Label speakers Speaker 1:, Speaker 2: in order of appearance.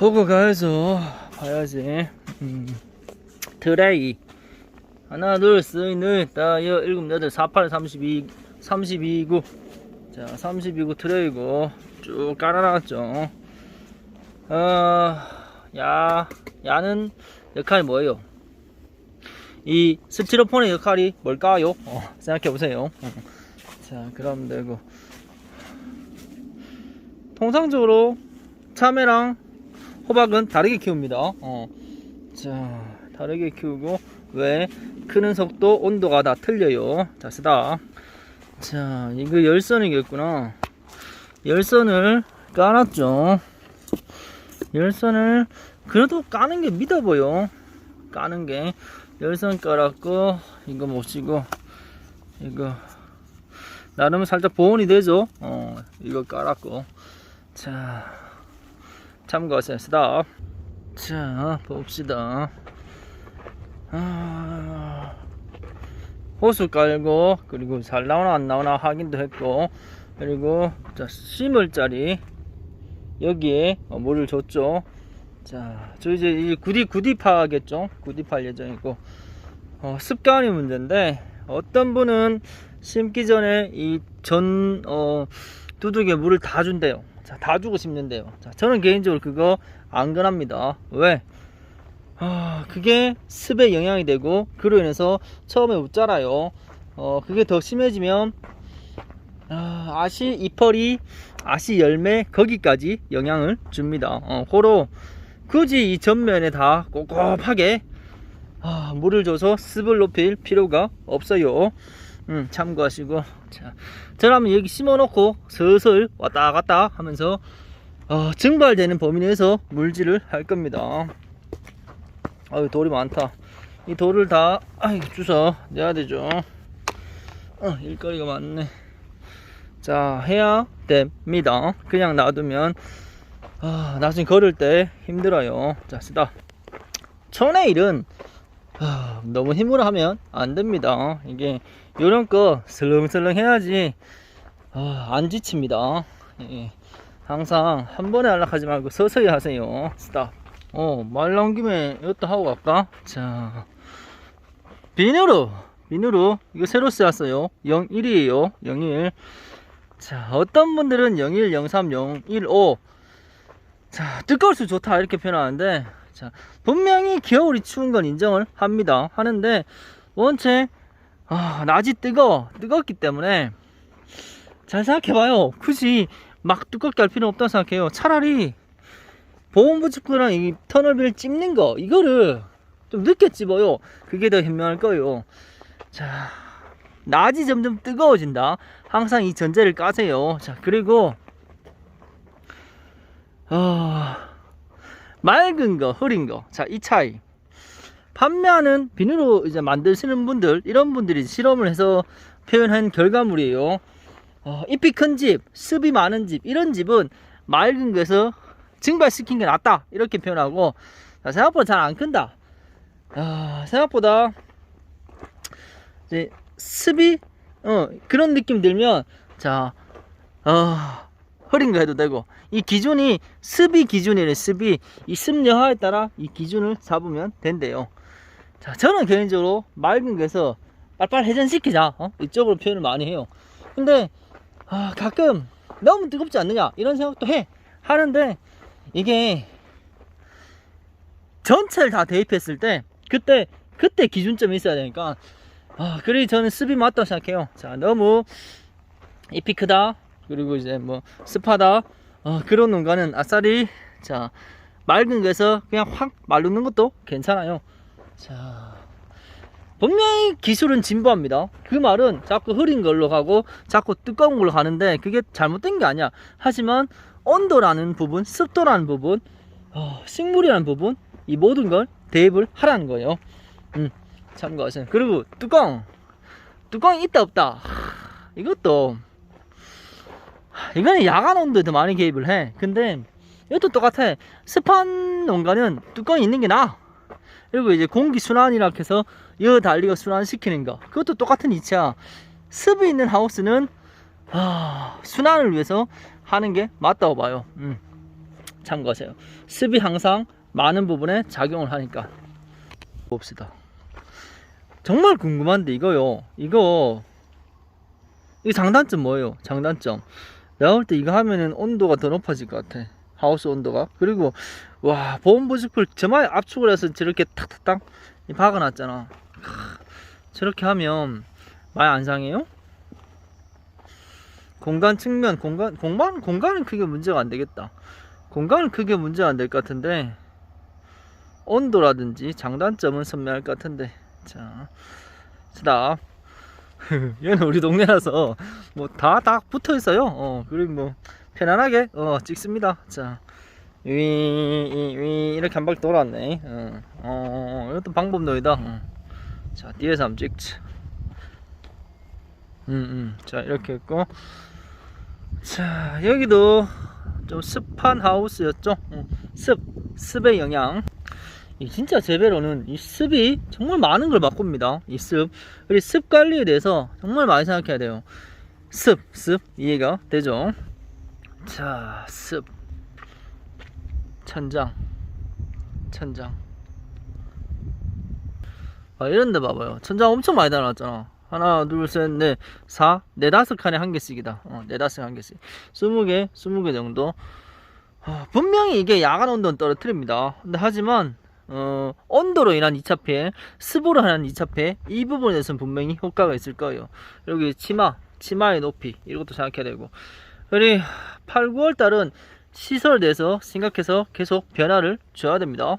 Speaker 1: 보고 가야죠. 봐야지. 음. 트레이. 하나, 둘, 셋, 넷, 다, 여, 일곱, 여덟, 사팔, 삼십이, 삼십이구. 자, 삼십이구 트레이고 쭉 깔아놨죠. 어, 야, 야는 역할이 뭐예요? 이 스티로폼의 역할이 뭘까요? 어, 생각해 보세요. 어. 자, 그럼 되고. 통상적으로 참외랑 호박은 다르게 키웁니다. 어. 자, 다르게 키우고 왜 크는 속도, 온도가 다 틀려요. 자, 쓰다. 자, 이거 열선이겠구나. 열선을 까놨죠. 열선을 그래도 까는 게 믿어 보여. 까는 게 열선 깔았고 이거 모시고 이거 나름 살짝 보온이 되죠. 어, 이거 깔았고 자 스탑. 자 봅시다. 아, 호수 깔고 그리고 잘 나오나 안 나오나 확인도 했고 그리고 자 심을 자리 여기에 어, 물을 줬죠. 자, 저 이제 이 구디 구디파겠죠. 구디파할 예정이고 어, 습관이 문제인데 어떤 분은 심기 전에 이 전 어, 두둑에 물을 다 준대요. 자, 다 주고 심는데요. 자, 저는 개인적으로 그거 안 권합니다. 왜? 아, 그게 습에 영향이 되고 그로 인해서 처음에 웃자라요. 어, 그게 더 심해지면 아, 아시 이펄이 아시 열매 거기까지 영향을 줍니다. 어, 호로 굳이 이 전면에 다 꼼꼼하게 아, 물을 줘서 습을 높일 필요가 없어요. 음, 참고하시고 자, 저라면 여기 심어놓고 슬슬 왔다 갔다 하면서 어, 증발되는 범위 내에서 물질을 할 겁니다. 아유 돌이 많다. 이 돌을 다 아이 주워 내야 되죠. 어, 일거리가 많네. 자 해야 됩니다. 그냥 놔두면 아, 나중에 걸을 때 힘들어요. 자 쓰다. 천내일은 아, 너무 힘으로 하면 안 됩니다. 이게 요런 거 슬렁슬렁 해야지 아, 안 지칩니다. 예. 항상 한 번에 안락하지 말고 서서히 하세요. 스탑. 어, 말 나온 김에 이것도 하고 갈까? 자, 비누로, 비누로, 이거 새로 쓰였어요. 01이에요. 01. 자, 어떤 분들은 01, 03, 015. 자, 뜨거울수록 좋다. 이렇게 표현하는데, 자, 분명히 겨울이 추운 건 인정을 합니다. 하는데, 원체, 아, 낮이 뜨거워. 뜨겁기 때문에, 잘 생각해봐요. 굳이 막 두껍게 할 필요 없다고 생각해요. 차라리, 보온부츠크랑 이 터널비를 찝는 거, 이거를 좀 늦게 찝어요. 그게 더 현명할 거예요. 자, 낮이 점점 뜨거워진다. 항상 이 전제를 까세요. 자, 그리고, 어, 맑은 거, 흐린 거. 자, 이 차이. 판매하는 비누로 이제 만드시는 분들, 이런 분들이 실험을 해서 표현한 결과물이에요. 어, 잎이 큰 집, 습이 많은 집, 이런 집은 맑은 거에서 증발시킨 게 낫다. 이렇게 표현하고, 자, 생각보다 잘 안 큰다. 아, 생각보다, 이제, 습이, 어, 그런 느낌 들면, 자, 어, 흐린 거 해도 되고, 이 기준이, 습이 기준이래, 습이. 이 습 여하에 따라 이 기준을 잡으면 된대요. 자, 저는 개인적으로 맑은 거에서 빨빨 회전시키자. 어? 이쪽으로 표현을 많이 해요. 근데, 아, 가끔 너무 뜨겁지 않느냐? 이런 생각도 해. 하는데, 이게, 전체를 다 대입했을 때, 그때, 그때 기준점이 있어야 되니까, 아, 그래 저는 습이 맞다고 생각해요. 자, 너무 잎이 크다. 그리고 이제 뭐 습하다. 어, 그런 농가는 아싸리 자 맑은 거에서 그냥 확 말르는 것도 괜찮아요. 자 분명히 기술은 진보합니다. 그 말은 자꾸 흐린 걸로 가고 자꾸 두꺼운 걸로 가는데 그게 잘못된 게 아니야. 하지만 온도라는 부분, 습도라는 부분, 어, 식물이라는 부분 이 모든 걸 대입을 하라는 거예요. 음, 참고하세요. 그리고 뚜껑, 뚜껑이 있다 없다. 하, 이것도 이거는 야간 온도에 더 많이 개입을 해. 근데 이것도 똑같아. 습한 농가는 뚜껑이 있는 게 나아. 그리고 이제 공기 순환이라 해서 여 달리가 순환시키는 거. 그것도 똑같은 이치야. 습이 있는 하우스는 아, 순환을 위해서 하는 게 맞다고 봐요. 음. 참고하세요. 습이 항상 많은 부분에 작용을 하니까 봅시다. 정말 궁금한데 이거요. 이거 이 장단점 뭐예요? 장단점. 볼때 이거 하면은 온도가 더 높아질 것 같아. 하우스 온도가. 그리고 와 보온 보습을 저마에 압축을 해서 저렇게 탁탁탁 박아놨잖아. 크, 저렇게 하면 많이 안 상해요? 공간 측면 공간 공간 공간은 크게 문제가 안 되겠다. 공간은 크게 문제가 안 될 것 같은데 온도라든지 장단점은 선명할 것 같은데 자 스탑 얘는 우리 동네라서 뭐 다 다 붙어 있어요. 어 그리고 뭐 편안하게 어 찍습니다. 자 위 위, 이렇게 한 바퀴 돌았네. 어, 어, 어 이것도 방법놀이다. 어. 자 뒤에서 한번 찍자. 음음. 자 이렇게 했고. 자 여기도 좀 습한 하우스였죠? 어, 습 습의 영향. 이 진짜 제배로는 이 습이 정말 많은 걸 바꿉니다. 이 습. 그리고 습 관리에 대해서 정말 많이 생각해야 돼요. 습, 습. 이해가 되죠? 자, 습. 천장. 천장. 아, 이런 데 봐봐요. 천장 엄청 많이 달아놨잖아. 하나, 둘, 셋, 넷, 사, 네 다섯 칸에 한 개씩이다. 어, 네 다섯 한 개씩. 스무 개, 스무 개 정도. 아, 분명히 이게 야간 온도는 떨어뜨립니다. 근데 하지만 어, 온도로 인한 2차 피해, 습으로 인한 2차 피해, 이 부분에서는 분명히 효과가 있을 거예요. 여기 치마, 치마의 높이, 이것도 생각해야 되고. 그리고 8, 9월 달은 시설에 대해서 생각해서 계속 변화를 줘야 됩니다.